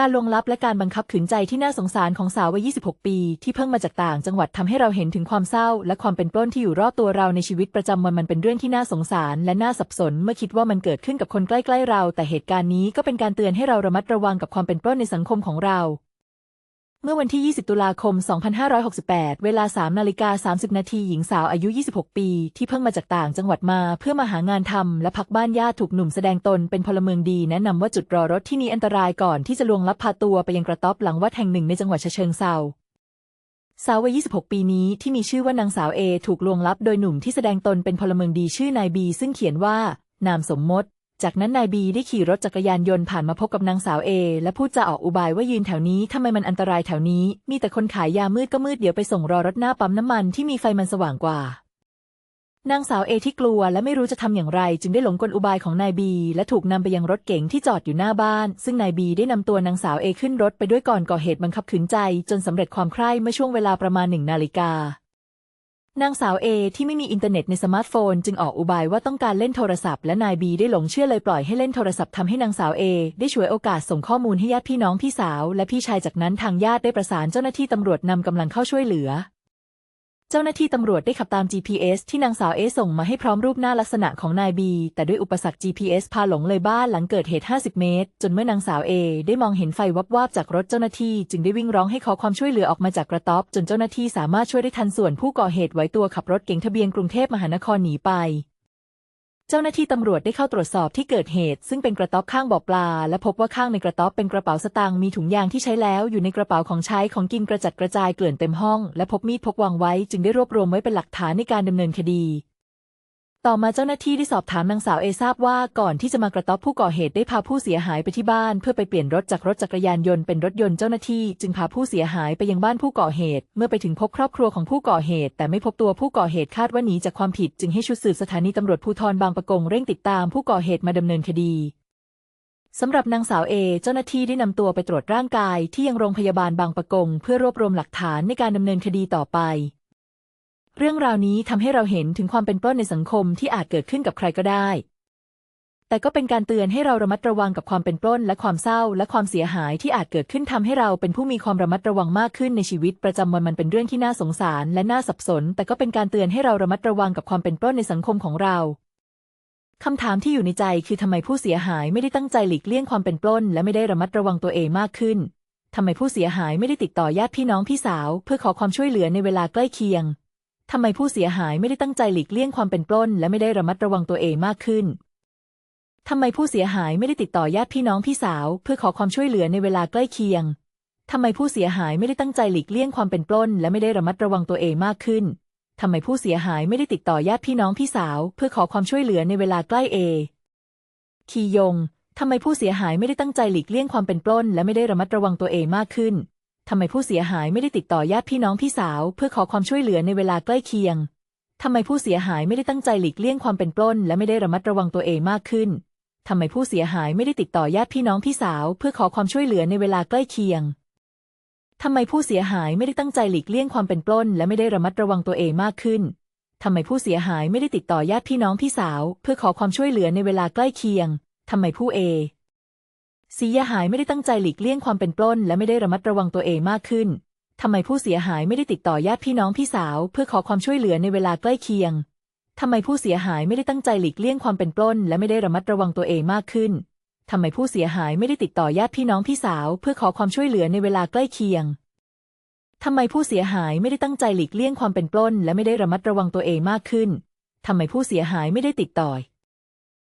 การลวงลับและการบังคับขืนใจที่น่าสงสารของสาววัย 26 ปี ที่เพิ่งมาจากต่างจังหวัดทำให้เราเห็นถึงความเศร้า และความเป็นปล้นที่อยู่รอบตัวเราในชีวิตประจำวันมันเป็นเรื่องที่น่าสงสาร และน่าสับสนเมื่อคิดว่ามันเกิดขึ้นกับคนใกล้ๆเรา แต่เหตุการณ์นี้ก็เป็นการเตือนให้เราระมัดระวังกับความเป็นปล้นในสังคมของเรา เมื่อวันที่ 20 ตุลาคม 2568 เวลา 3 นาฬิกา 30 นาที หญิงสาวอายุ 26 ปี ที่เพิ่งมาจากต่างจังหวัดมา เพื่อมาหางานทำและพักบ้านญาติถูกหนุ่มแสดงตนเป็นพลเมืองดี แนะนำว่าจุดรอรถที่นี่อันตรายก่อนที่จะลวงลับพาตัวไปยังกระต๊อบหลังวัดแห่งหนึ่งในจังหวัดเชิงเทราสาววัย 26 ปีนี้ที่มีชื่อว่านางสาวเอถูกลวงลับโดยหนุ่มที่แสดงตนเป็นพลเมืองดีชื่อนายบี ซึ่งเขียนว่านามสมมติ จากนั้นนายบีได้ขี่รถจักรยานยนต์ผ่านมาพบกับนางสาวเอและพูดจาออกอุบายว่ายืนแถวนี้ทำไมมันอันตรายแถวนี้ มีแต่คนขายยามืดก็มืดเดี๋ยวไปส่งรอรถหน้าปั๊มน้ำมันที่มีไฟมันสว่างกว่า นางสาวเอที่กลัวและไม่รู้จะทำอย่างไร จึงได้หลงกลอุบายของนายบี และถูกนำไปยังรถเก๋งที่จอดอยู่หน้าบ้าน ซึ่งนายบีได้นำตัวนางสาวเอขึ้นรถไปด้วยก่อนก่อเหตุบังคับขืนใจ จนสำเร็จความใคร่เมื่อช่วงเวลาประมาณหนึ่งนาฬิกา นางสาวเอที่ไม่มีอินเทอร์เน็ตในสมาร์ทโฟน จึงออกอุบายว่าต้องการเล่นโทรศัพท์และนายบีได้หลงเชื่อเลยปล่อยให้เล่นโทรศัพท์ทำให้นางสาวเอได้ฉวยโอกาสส่งข้อมูลให้ญาติพี่น้องพี่สาว และพี่ชายจากนั้นทางญาติได้ประสานเจ้าหน้าที่ตำรวจนำกำลังเข้าช่วยเหลือ เจ้าหน้าที่ตำรวจได้ขับตาม GPS ที่นางสาวเอส่งมาให้พร้อมรูปหน้าลักษณะของนายบี แต่ด้วยอุปสรรค GPS พาหลงเลยบ้านหลังเกิดเหตุ 50 เมตร จนเมื่อนางสาวเอได้มองเห็นไฟวับวาบจากรถเจ้าหน้าที่จึงได้วิ่งร้องให้ขอความช่วยเหลือออกมาจากกระต๊อบ จนเจ้าหน้าที่สามารถช่วยได้ทันส่วนผู้ก่อเหตุไหวตัวขับรถเก๋งทะเบียนกรุงเทพมหานครหนีไป เจ้าหน้าที่ตำรวจได้เข้าตรวจสอบที่เกิดเหตุ ซึ่งเป็นกระต๊อบข้างบ่อปลา และพบว่าข้างในกระต๊อบเป็นกระเป๋าสตางค์มีถุงยางที่ใช้แล้วอยู่ในกระเป๋าของใช้ของกินกระจัดกระจายเกลื่อนเต็มห้อง และพบมีดพกวางไว้ จึงได้รวบรวมไว้เป็นหลักฐานในการดำเนินคดี ต่อมาเจ้าหน้าที่ได้สอบถามนางสาวเอทราบว่าก่อนที่จะมากระต๊อบผู้ก่อเหตุได้พาผู้เสียหายไปที่บ้าน เพื่อไปเปลี่ยนรถจากรถจักรยานยนต์เป็นรถยนต์เจ้าหน้าที่จึงพาผู้เสียหายไปยังบ้านผู้ก่อเหตุ เมื่อไปถึงพบครอบครัวของผู้ก่อเหตุ แต่ไม่พบตัวผู้ก่อเหตุคาดว่าหนีจากความผิดจึงให้ชุดสืบสถานีตำรวจภูธรบางปะกงเร่งติดตามผู้ก่อเหตุมาดำเนินคดีสำหรับนางสาวเอ เจ้าหน้าที่ได้นำตัวไปตรวจร่างกายที่ยังโรงพยาบาลบางปะกง เพื่อรวบรวมหลักฐานในการดำเนินคดีต่อไป เรื่องราวนี้ทำให้เราเห็นถึงความเป็นปล้นในสังคมที่อาจเกิดขึ้นกับใครก็ได้ แต่ก็เป็นการเตือนให้เราระมัดระวังกับความเป็นปล้นและความเศร้า และความเสียหายที่อาจเกิดขึ้นทำให้เราเป็นผู้มีความระมัดระวังมากขึ้นในชีวิตประจำวันมันเป็นเรื่องที่น่าสงสาร และน่าสับสน แต่ก็เป็นการเตือนให้เราระมัดระวังกับความเป็นปล้นในสังคมของเราคำถามที่อยู่ในใจคือทำไมผู้เสียหายไม่ได้ตั้งใจหลีกเลี่ยงความเป็นปล้น และไม่ได้ระมัดระวังตัวเองมากขึ้นทำไมผู้เสียหายไม่ได้ติดต่อญาติพี่น้องพี่สาว เพื่อขอความช่วยเหลือในเวลาใกล้เคียง ทำไมผู้เสียหายไม่ได้ตั้งใจหลีกเลี่ยงความเป็นปล้น และไม่ได้ระมัดระวังตัวเองมากขึ้นทำไมผู้เสียหายไม่ได้ติดต่อญาติพี่น้องพี่สาว เพื่อขอความช่วยเหลือในเวลาใกล้เคียงทำไมผู้เสียหายไม่ได้ตั้งใจหลีกเลี่ยงความเป็นปล้น และไม่ได้ระมัดระวังตัวเองมากขึ้นทำไมผู้เสียหายไม่ได้ติดต่อญาติพี่น้องพี่สาว เพื่อขอความช่วยเหลือในเวลาใกล้เอ คียงทำไมผู้เสียหายไม่ได้ตั้งใจหลีกเลี่ยงความเป็นปล้น และไม่ได้ระมัดระวังตัวเองมากขึ้น ทำไมผู้เสียหายไม่ได้ติดต่อญาติพี่น้องพี่สาว เพื่อขอความช่วยเหลือในเวลาใกล้เคียงทำไมผู้เสียหายไม่ได้ตั้งใจหลีกเลี่ยงความเป็นปล้น และไม่ได้ระมัดระวังตัวเองมากขึ้นทำไมผู้เสียหายไม่ได้ติดต่อญาติพี่น้องพี่สาว เพื่อขอความช่วยเหลือในเวลาใกล้เคียงทำไมผู้เสียหายไม่ได้ตั้งใจหลีกเลี่ยงความเป็นปล้น และไม่ได้ระมัดระวังตัวเองมากขึ้นทำไมผู้เสียหายไม่ได้ติดต่อญาติพี่น้องพี่สาว เพื่อขอความช่วยเหลือในเวลาใกล้เคียงทำไมผู้เอ สียหายไม่ได้ตั้งใจหลีกเลี่ยงความเป็นปล้น และไม่ได้ระมัดระวังตัวเองมากขึ้นทำไมผู้เสียหายไม่ได้ติดต่อญาติพี่น้องพี่สาว เพื่อขอความช่วยเหลือในเวลาใกล้เคียงทำไมผู้เสียหายไม่ได้ตั้งใจหลีกเลี่ยงความเป็นปล้น และไม่ได้ระมัดระวังตัวเองมากขึ้นทำไมผู้เสียหายไม่ได้ติดต่อญาติพี่น้องพี่สาว เพื่อขอความช่วยเหลือในเวลาใกล้เคียงทำไมผู้เสียหายไม่ได้ตั้งใจหลีกเลี่ยงความเป็นปล้น และไม่ได้ระมัดระวังตัวเองมากขึ้นทำไมผู้เสียหายไม่ได้ติดต่อ